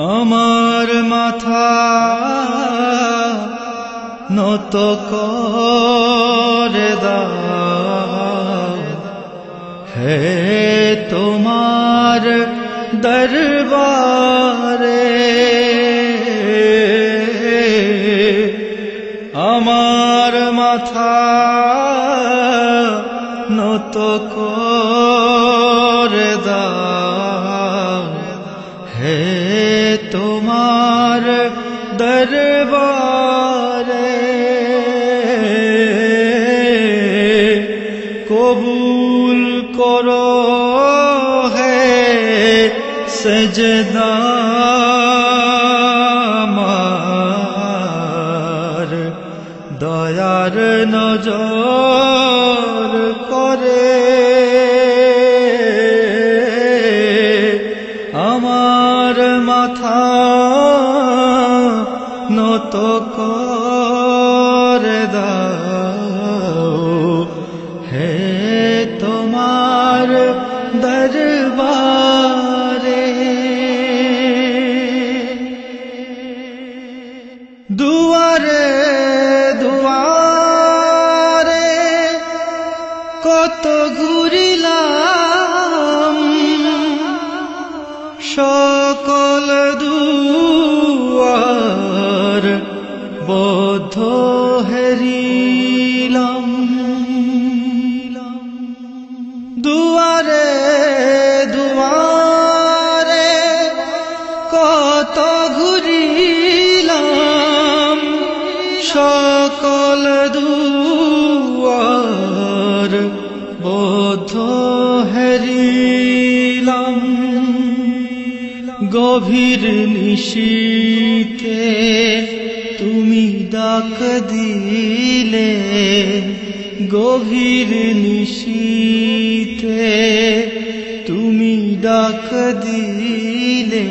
আমার মাথা নত করে হে তোমার দরবারে আমার মাথা নত করে। দরবারে কবুল করো হে সজদা দয়ার নজর সকল দুয়ার বোধ হেরিলাম। গভীর নিশীতে তুমি ডাক দিলে, গভীর নিশীতে তুমি ডাক দিলে,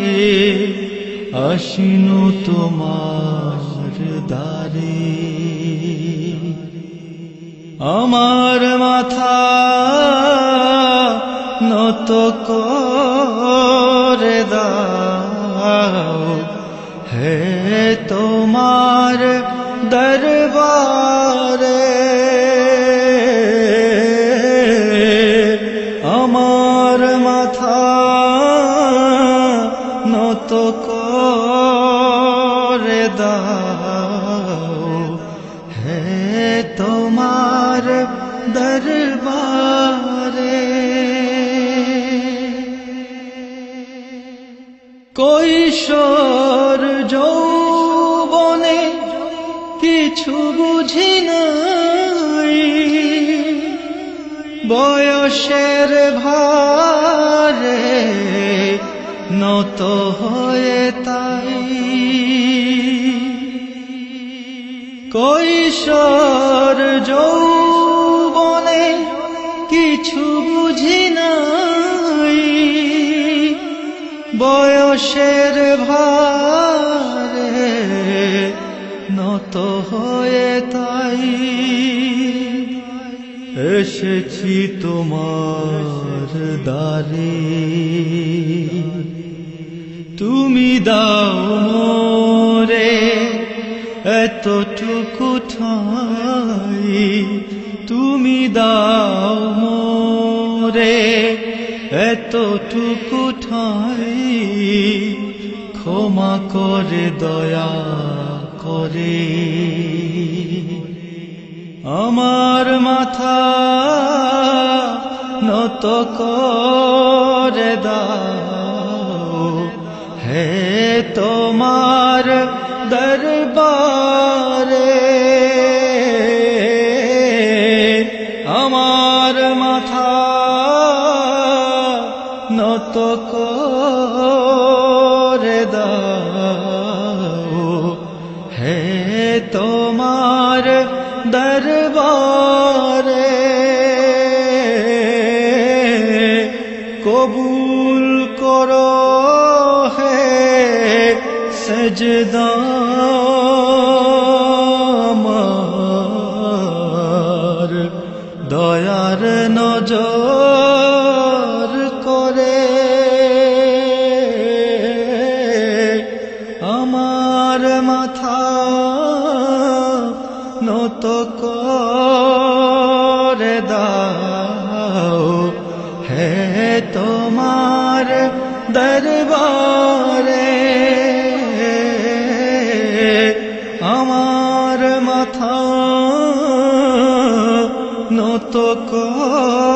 আসিন তোমার আমার মাথা নত করে দাও। হে তোমার তোমার দরবারে কৈশোর যৌবনে কিছু বুঝি নাই বয়সের ভারে নত হয়ে তাই। কৈশোর যৌবনে কিছু বুঝি নাই। বয়সের ভারে নত হয়ে তাই এসেছি তোমার দারে তুমি দাও এতটুকু ঠাই ক্ষমা করে দয়া করে। আমার মাথা নত করে দাও। হে তোমার দরবারে করে দাও হে তোমার দরবারে কবুল করো তোমার দরবারে। আমার মাথা নত কর।